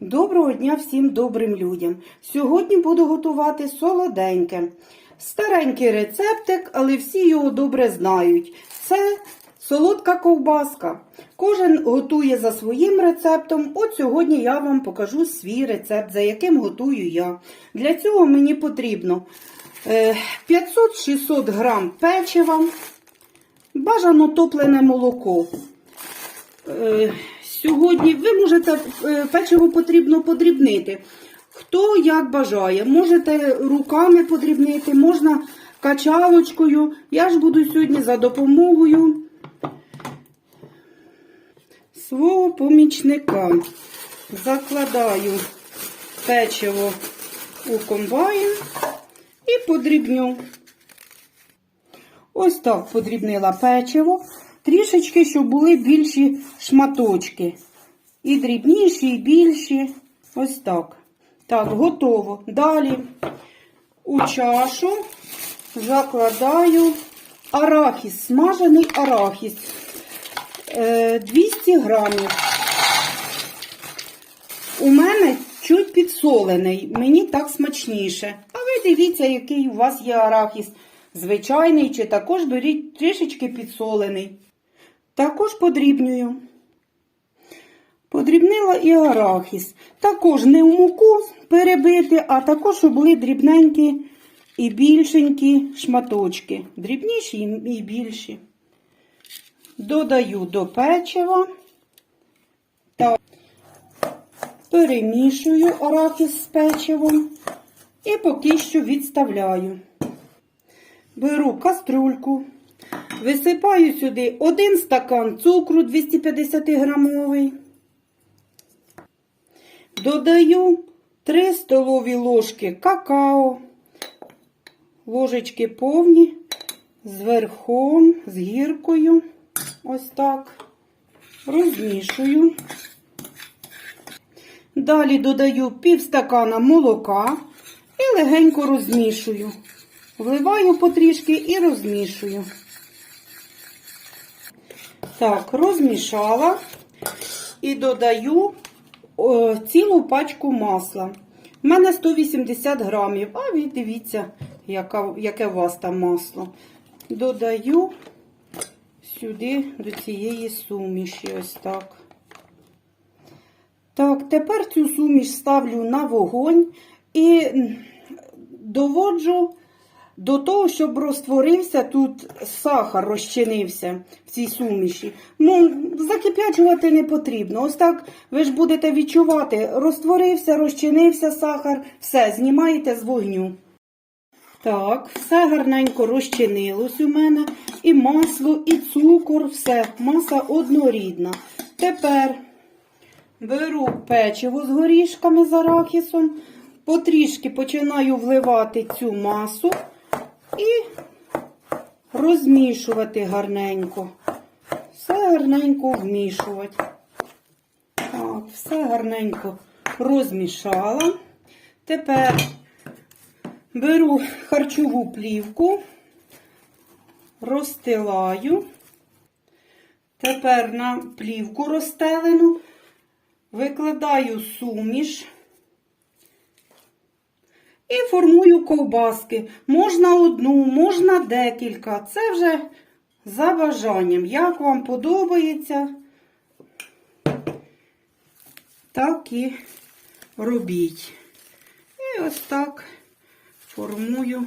Доброго дня всім добрим людям. Сьогодні буду готувати солоденьке. Старенький рецептик, але всі його добре знають. Це солодка ковбаска. Кожен готує за своїм рецептом. От сьогодні я вам покажу свій рецепт, за яким готую я. Для цього мені потрібно е, 500-600 грам печива, бажано топлене молоко. Сьогодні ви можете е, печиво потрібно подрібнити. Хто як бажає, можете руками подрібнити, можна качалочкою. Я ж буду сьогодні за допомогою свого помічника. Закладаю печиво у комбайн і подрібню. Ось так подрібнила печиво. Трішечки, щоб були більші шматочки. І дрібніші, і більші. Ось так. Так, готово. Далі у чашу закладаю арахіс, смажений арахіс. Е, 200 грамів. У мене чуть підсолений, мені так смачніше. А ви дивіться, який у вас є арахіс. Звичайний, чи також беріть трішечки підсолений. Також подрібнюю. Подрібнила і арахіс. Також не в муку перебити, а також, щоб були дрібненькі і більшенькі шматочки. Дрібніші і більші. Додаю до печива. Так. Перемішую арахіс з печивом і поки що відставляю. Беру каструльку, висипаю сюди один стакан цукру 250 грамовий. Додаю 3 столові ложки какао, ложечки повні, з верхом, з гіркою. Ось так. Розмішую. Далі додаю пів стакана молока і легенько розмішую. Вливаю потрішки і розмішую. Так, розмішала і додаю о, цілу пачку масла. У мене 180 грамів, а ви дивіться, яка, яке у вас там масло. Додаю сюди до цієї суміші. Ось так. Так, тепер цю суміш ставлю на вогонь і доводжу до того, щоб розтворився тут сахар, розчинився в цій суміші. Ну, закип'ячувати не потрібно. Ось так ви ж будете відчувати, розтворився, розчинився сахар, все, знімаєте з вогню. Так, все гарненько розчинилось у мене. І масло, і цукор, все, маса однорідна. Тепер беру печиво з горішками з арахісом, потрішки починаю вливати цю масу і розмішувати гарненько. Все гарненько вмішувати. Так, все гарненько розмішала. Тепер беру харчову плівку, розстилаю. Тепер на плівку розстелену, викладаю суміш. І формую ковбаски. Можна одну, можна декілька. Це вже за бажанням. Як вам подобається, так і робіть. І ось так формую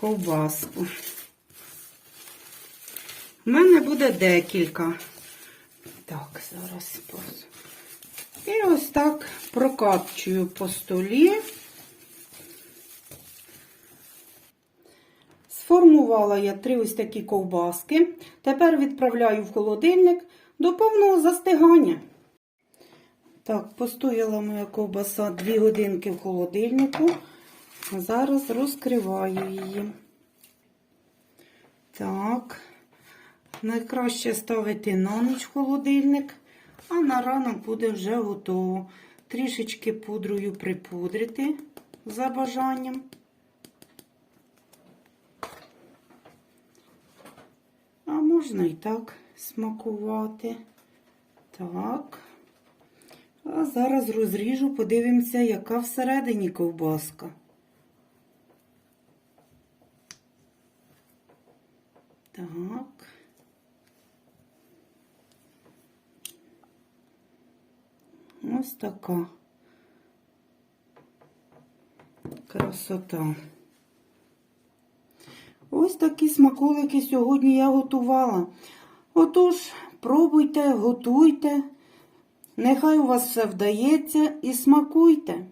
ковбаску. У мене буде декілька. Так, зараз І ось так прокапчую по столі. Сформувала я три ось такі ковбаски. Тепер відправляю в холодильник до повного застигання. Так, постояла моя ковбаса 2 годинки в холодильнику. Зараз розкриваю її. Так, найкраще ставити на ніч холодильник, а на ранок буде вже готово. Трішечки пудрою припудрити за бажанням. А можна і так смакувати. Так. А зараз розріжу, подивимося, яка всередині ковбаска. Так. Ось така красота. Ось такі смаколики сьогодні я готувала. Отож, пробуйте, готуйте. Нехай у вас все вдається і смакуйте.